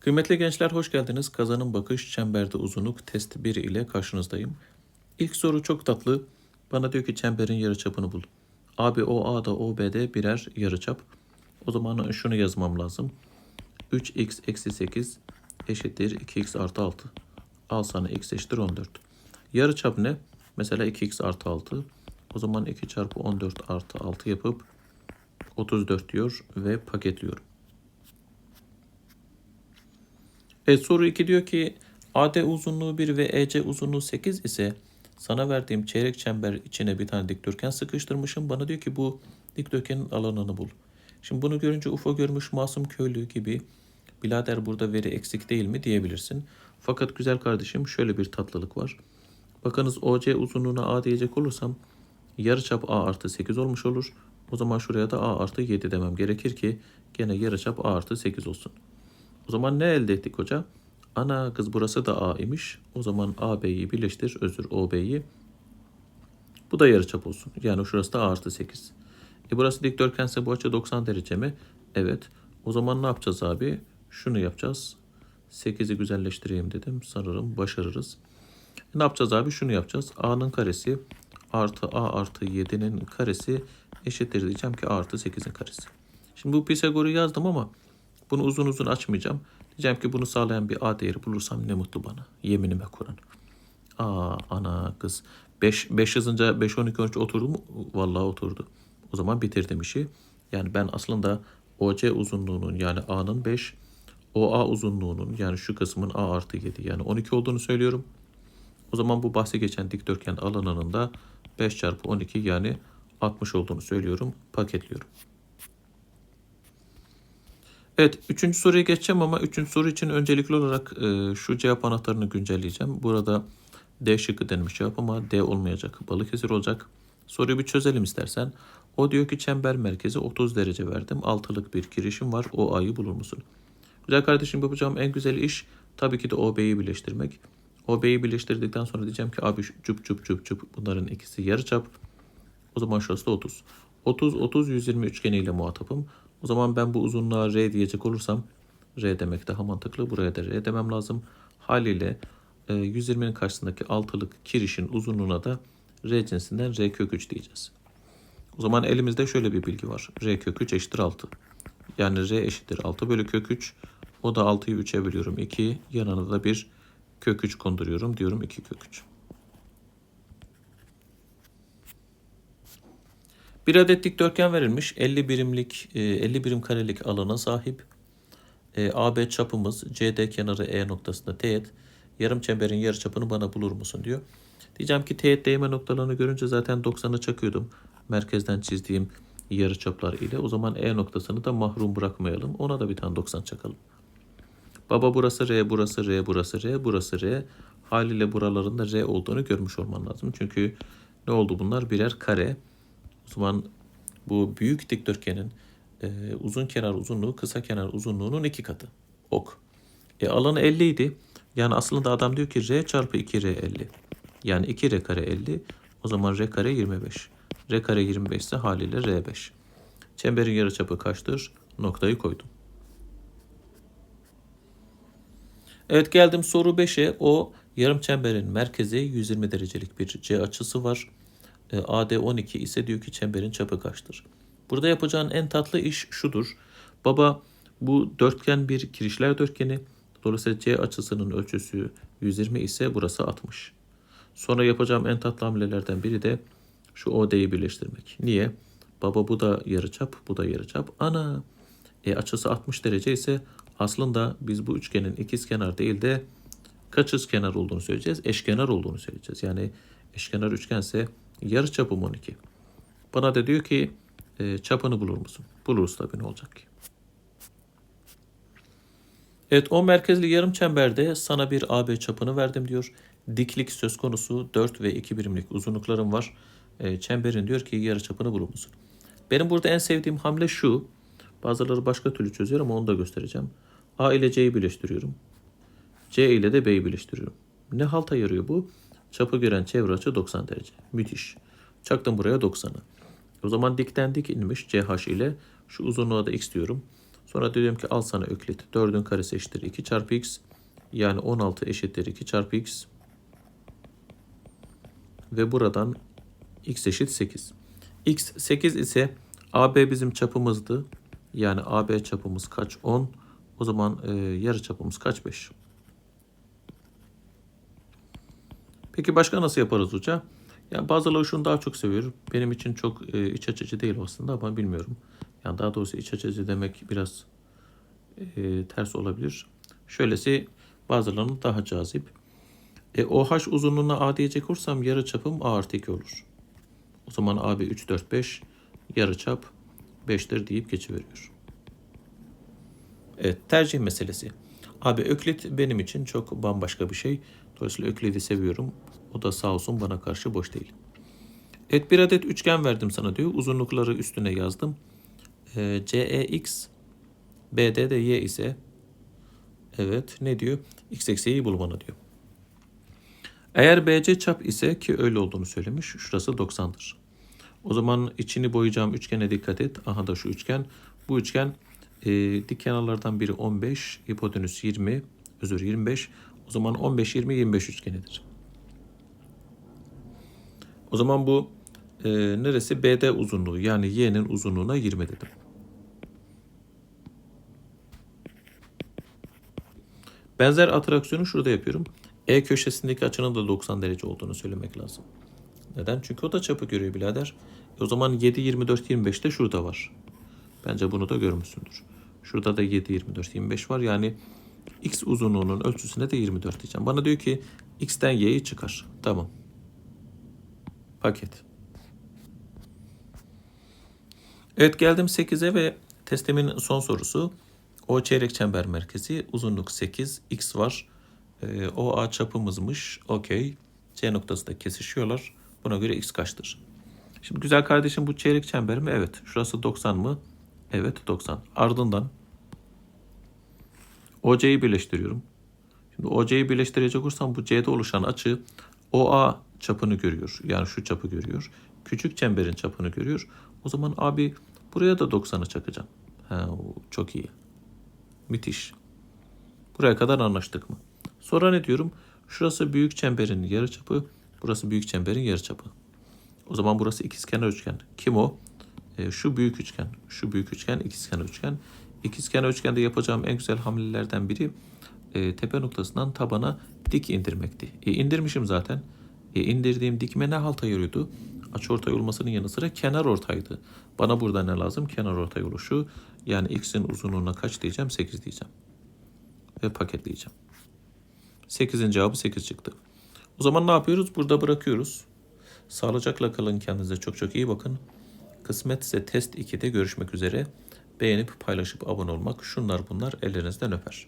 Kıymetli gençler hoş geldiniz. Kazanın bakış çemberde uzunluk test 1 ile karşınızdayım. İlk soru çok tatlı. Bana diyor ki çemberin yarıçapını bul. Abi o A'da o B'de birer yarıçap. O zaman şunu yazmam lazım. 3x eksi 8 eşittir 2x artı 6. Al sana x eşittir 14. Yarıçap ne? Mesela 2x artı 6. O zaman 2 çarpı 14 artı 6 yapıp 34 diyor ve paketliyorum. Evet soru 2 diyor ki AD uzunluğu 1 ve EC uzunluğu 8 ise sana verdiğim çeyrek çember içine bir tane dikdörtgen sıkıştırmışım. Bana diyor ki bu dikdörtgenin alanını bul. Şimdi bunu görünce UFO görmüş masum köylü gibi birader burada veri eksik değil mi diyebilirsin. Fakat güzel kardeşim şöyle bir tatlılık var. Bakınız OC uzunluğuna A diyecek olursam yarıçap A artı 8 olmuş olur. O zaman şuraya da A artı 7 demem gerekir ki gene yarıçap A artı 8 olsun. O zaman ne elde ettik hoca? Ana kız burası da A imiş. O zaman AB'yi birleştir. Özür OB'yi. Bu da yarıçap olsun. Yani şurası da A artı 8. E burası dikdörtgense bu açı 90 derece mi? Evet. O zaman ne yapacağız abi? Şunu yapacağız. 8'i güzelleştireyim dedim. Sanırım başarırız. Ne yapacağız abi? Şunu yapacağız. A'nın karesi artı A artı 7'nin karesi eşittir diyeceğim ki A artı 8'in karesi. Şimdi bu Pisagor'u yazdım ama bunu uzun uzun açmayacağım. Diyeceğim ki bunu sağlayan bir A değeri bulursam ne mutlu bana. Yeminime Kur'an. Aa ana kız. 5 5 yazınca 5 12 13 oturdu mu? Vallahi oturdu. O zaman bitirdim işi. Yani ben aslında OC uzunluğunun yani A'nın 5 OA uzunluğunun yani şu kısmın A artı 7 yani 12 olduğunu söylüyorum. O zaman bu bahsi geçen dikdörtgen alanının da 5 çarpı 12 yani 60 olduğunu söylüyorum. Paketliyorum. Evet, üçüncü soruya geçeceğim ama üçüncü soru için öncelikli olarak e, şu cevap anahtarını güncelleyeceğim. Burada D şıkkı denmiş cevap ama D olmayacak. Balıkesir olacak. Soruyu bir çözelim istersen. O diyor ki çember merkezi 30 derece verdim. Altılık bir girişim var. O A'yı bulur musun? Güzel kardeşim yapacağım en güzel iş tabii ki de OB'yi birleştirmek. OB'yi birleştirdikten sonra diyeceğim ki abi cüp cüp cüp cüp bunların ikisi yarıçap. O zaman şurası da 30. 30 30 120 üçgeniyle muhatapım. O zaman ben bu uzunluğa R diyecek olursam R demek daha mantıklı. Buraya da R demem lazım. Haliyle e, 120'nin karşısındaki altılık kirişin uzunluğuna da R cinsinden R kök 3 diyeceğiz. O zaman elimizde şöyle bir bilgi var. R kök 3 eşittir 6. Yani R eşittir 6 bölü kök 3. O da 6'yı 3'e bölüyorum 2. Yanına da bir kök 3 konduruyorum. Diyorum 2 kök 3. Bir adet dikdörtgen verilmiş. 50 birimlik, e, 50 birim karelik alana sahip. E, AB çapımız CD kenarı E noktasında teğet. Yarım çemberin yarıçapını bana bulur musun diyor. Diyeceğim ki teğet değme noktalarını görünce zaten 90'ı çakıyordum. Merkezden çizdiğim yarıçaplar ile. O zaman E noktasını da mahrum bırakmayalım. Ona da bir tane 90 çakalım. Baba burası R, burası R, burası R, burası R. Haliyle buraların da R olduğunu görmüş olman lazım. Çünkü ne oldu bunlar? Birer kare. O zaman bu büyük dikdörtgenin e, uzun kenar uzunluğu kısa kenar uzunluğunun iki katı. Ok. E, alanı 50 idi. Yani aslında adam diyor ki R çarpı 2R 50. Yani 2R kare 50. O zaman R kare 25. R kare 25 ise haliyle R5. Çemberin yarıçapı kaçtır? Noktayı koydum. Evet geldim soru 5'e. O yarım çemberin merkezi 120 derecelik bir C açısı var. E, AD 12 ise diyor ki çemberin çapı kaçtır? Burada yapacağın en tatlı iş şudur. Baba bu dörtgen bir kirişler dörtgeni. Dolayısıyla C açısının ölçüsü 120 ise burası 60. Sonra yapacağım en tatlı hamlelerden biri de şu OD'yi birleştirmek. Niye? Baba bu da yarıçap, bu da yarıçap. Ana! E açısı 60 derece ise aslında biz bu üçgenin ikizkenar değil de kaçızkenar olduğunu söyleyeceğiz. Eşkenar olduğunu söyleyeceğiz. Yani eşkenar üçgense yarı çapım 12. Bana da diyor ki e, çapını bulur musun? Buluruz tabii ne olacak ki. Evet o merkezli yarım çemberde sana bir AB çapını verdim diyor. Diklik söz konusu 4 ve 2 birimlik uzunluklarım var. E, çemberin diyor ki yarı çapını bulur musun? Benim burada en sevdiğim hamle şu. Bazıları başka türlü çözüyor ama onu da göstereceğim. A ile C'yi birleştiriyorum. C ile de B'yi birleştiriyorum. Ne halta yarıyor bu? Çapı gören çevre açı 90 derece. Müthiş. Çaktım buraya 90'ı. O zaman dikten dik inmiş CH ile şu uzunluğa da x diyorum. Sonra diyorum ki al sana öklit. 4'ün karesi eşittir 2 çarpı x. Yani 16 eşittir 2 çarpı x. Ve buradan x eşit 8. x 8 ise AB bizim çapımızdı. Yani AB çapımız kaç? 10. O zaman e, yarı çapımız kaç? 5. Peki başka nasıl yaparız hoca? Yani bazıları şunu daha çok seviyor. Benim için çok e, iç açıcı değil aslında ama bilmiyorum. Yani daha doğrusu iç açıcı demek biraz e, ters olabilir. Şöylesi bazılarının daha cazip. E, OH uzunluğuna A diyecek olursam yarı çapım A artı 2 olur. O zaman AB 3, 4, 5 yarı çap 5'tir deyip geçiveriyor. Evet tercih meselesi. Abi Öklit benim için çok bambaşka bir şey. Dolayısıyla Öklit'i seviyorum. O da sağ olsun bana karşı boş değil. Evet bir adet üçgen verdim sana diyor. Uzunlukları üstüne yazdım. Ee, CEX BD de Y ise evet ne diyor? X eksi Y'yi bul diyor. Eğer BC çap ise ki öyle olduğunu söylemiş. Şurası 90'dır. O zaman içini boyayacağım üçgene dikkat et. Aha da şu üçgen. Bu üçgen e, dik kenarlardan biri 15, hipotenüs 20, özür 25. O zaman 15, 20, 25 üçgenidir. O zaman bu e, neresi? BD uzunluğu yani y'nin uzunluğuna 20 dedim. Benzer atraksiyonu şurada yapıyorum. E köşesindeki açının da 90 derece olduğunu söylemek lazım. Neden? Çünkü o da çapı görüyor birader. E o zaman 7, 24, 25 de şurada var. Bence bunu da görmüşsündür. Şurada da 7, 24, 25 var. Yani x uzunluğunun ölçüsüne de 24 diyeceğim. Bana diyor ki x'ten y'yi çıkar. Tamam. Paket. Evet geldim 8'e ve testimin son sorusu. O çeyrek çember merkezi uzunluk 8 x var. Ee, o a çapımızmış. Okey. C noktası da kesişiyorlar. Buna göre x kaçtır? Şimdi güzel kardeşim bu çeyrek çember mi? Evet. Şurası 90 mı? Evet 90. Ardından OC'yi birleştiriyorum. Şimdi OC'yi birleştirecek olursam bu C'de oluşan açı OA çapını görüyor. Yani şu çapı görüyor. Küçük çemberin çapını görüyor. O zaman abi buraya da 90'ı çakacağım. Ha, çok iyi. Müthiş. Buraya kadar anlaştık mı? Sonra ne diyorum? Şurası büyük çemberin yarıçapı, burası büyük çemberin yarıçapı. O zaman burası ikizkenar üçgen. Kim o? E, şu büyük üçgen, şu büyük üçgen, ikizkenar üçgen. İkizkenar üçgende yapacağım en güzel hamlelerden biri e, tepe noktasından tabana dik indirmekti. E, indirmişim zaten. E, indirdiğim dikme ne halta yarıyordu? Açıortay olmasının yanı sıra kenar ortaydı. Bana burada ne lazım? Kenar ortay oluşu. Yani x'in uzunluğuna kaç diyeceğim? 8 diyeceğim. Ve paketleyeceğim. 8'in cevabı 8 çıktı. O zaman ne yapıyoruz? Burada bırakıyoruz. Sağlıcakla kalın kendinize çok çok iyi bakın. Kısmetse test 2'de görüşmek üzere. Beğenip paylaşıp abone olmak şunlar bunlar ellerinizden öper.